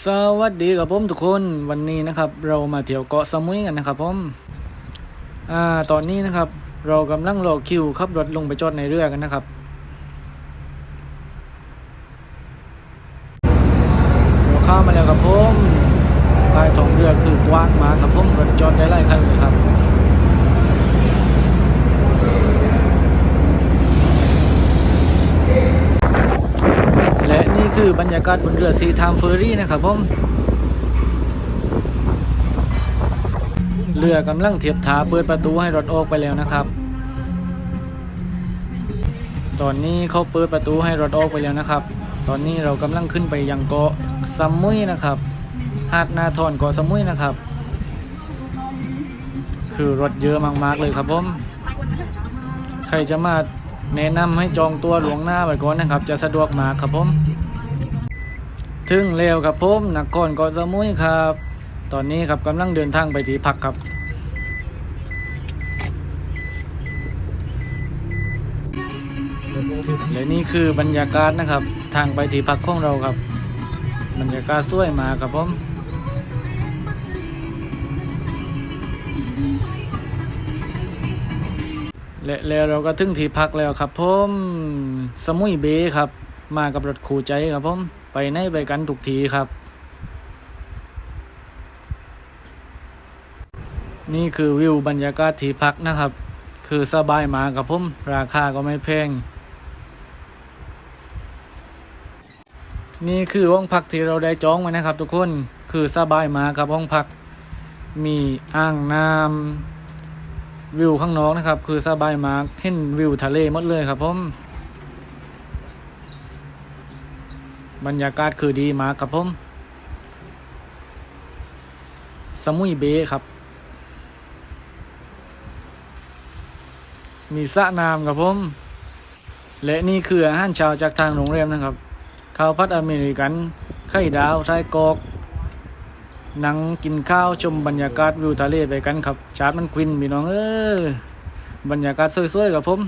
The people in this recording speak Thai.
สวัสดีครับผมทุกคนวันนี้นะครับ เรามาเที่ยวเกาะสมุยกันนะครับผมอ่าตอนนี้นะครับ เรากำลังรอคิวขับรถลงไปจอดในเรือกันนะครับเราเข้ามาแล้วครับผมใต้ท้องเรือคือกว้างมากครับผมรถจอดได้หลายคันเลยครับ และนี่ คือบรรยากาศบนเรือซีทามเฟอร์รี่นะครับผมเรือกำลังเทียบท่าเปิดประตูให้รถออกไปแล้วนะครับ ตอนนี้เขาเปิดประตูให้รถออกไปแล้วนะครับ ตอนนี้เรากำลังขึ้นไปยังเกาะสมุยนะครับหาดนาทอนเกาะสมุยนะครับ คือรถเยอะมากๆเลยครับผมใครจะมาแนะนำให้จองตัวหลวงหน้าไว้ก่อนนะครับ จะสะดวกมากครับผม ถึงแล้วครับผมนครเกาะสมุยครับ ตอนนี้ครับกำลังเดินทางไปที่พักครับและนี่คือบรรยากาศนะครับ ทางไปที่พักของเราครับ บรรยากาศสวยมากครับผมและแล้วเราก็ถึงที่พักแล้วครับผม สมุยเบครับ มากับรถคู่ใจครับผม ไปไหนไปกันทุกทีครับ นี่คือวิวบรรยากาศที่พักนะครับ คือสบายมากครับผมราคาก็ไม่แพงนี่คือห้องพักที่เราได้จองไว้นะครับ ทุกคนคือสบายมากครับห้องพัก มีอ่างน้ำวิวข้างนอกนะครับ คือสบายมากเห็นวิวทะเลหมดเลยครับผม บรรยากาศคือดีมากครับผม สมุยเบครับ มีสระน้ำครับผม และนี่คืออาหารเช้าจากทางโรงแรมนะครับ ข้าวผัดอเมริกัน ไข่ดาวไส้กรอกนั่งกินข้าวชมบรรยากาศวิวทะเลไปกันครับ ชาร์ตมันควินพี่น้องเออบรรยากาศสวยๆกับผม